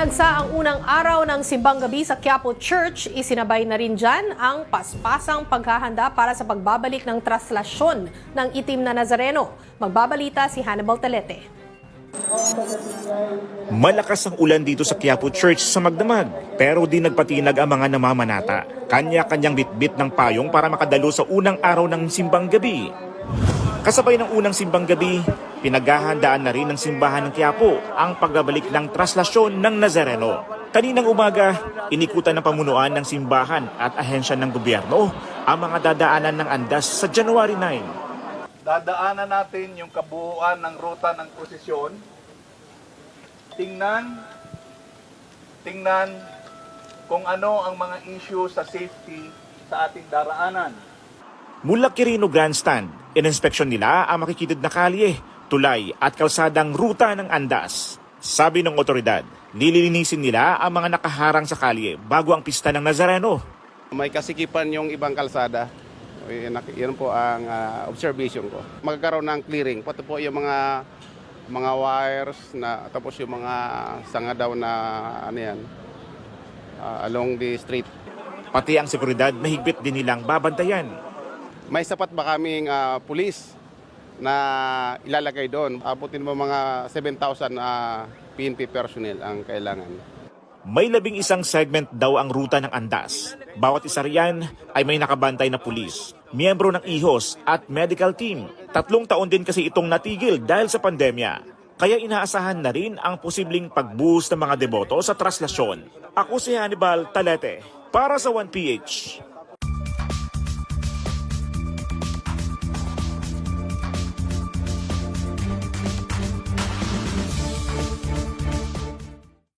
Sa ang unang araw ng simbang gabi sa Quiapo Church, isinabay na rin dyan ang paspasang paghahanda para sa pagbabalik ng traslasyon ng itim na Nazareno. Magbabalita si Hannibal Talete. Malakas ang ulan dito sa Quiapo Church sa Magdamag, pero di nagpatinag ang mga namamanata. Kanya-kanyang bitbit ng payong para makadalo sa unang araw ng simbang gabi. Kasabay ng unang simbang gabi, pinaghahandaan na rin ng simbahan ng Quiapo ang pagbabalik ng traslasyon ng Nazareno. Kaninang umaga, inikutan ng pamunuan ng simbahan at ahensya ng gobyerno ang mga dadaanan ng andas sa January 9. dadaanan natin yung kabuuan ng ruta ng posisyon. Tingnan, tingnan kung ano ang mga issue sa safety sa ating daraanan. Mula Quirino Grandstand, ininspeksyon nila ang makikitid na kalye, tulay at kalsadang ruta ng andas. Sabi ng otoridad, nililinisin nila ang mga nakaharang sa kalye bago ang pista ng Nazareno. May kasikipan yung ibang kalsada. Yan, po ang ah, observation ko. Magkakaroon ng clearing. Pati po yung mga mga wires na tapos yung mga sanga daw na ano yan ah, along the street. Pati ang seguridad mahigpit din nilang babantayan. May sapat ba kaming ah, pulis na ilalagay doon? Abutin mo mga 7,000 na PNP personnel ang kailangan. May labing isang segment daw ang ruta ng andas. Bawat isa riyan ay may nakabantay na pulis, miyembro ng IHOS at medical team. Tatlong taon din kasi itong natigil dahil sa pandemya. Kaya inaasahan na rin ang posibleng pagbuhos ng mga deboto sa traslasyon. Ako si Hannibal Talete para sa 1PH.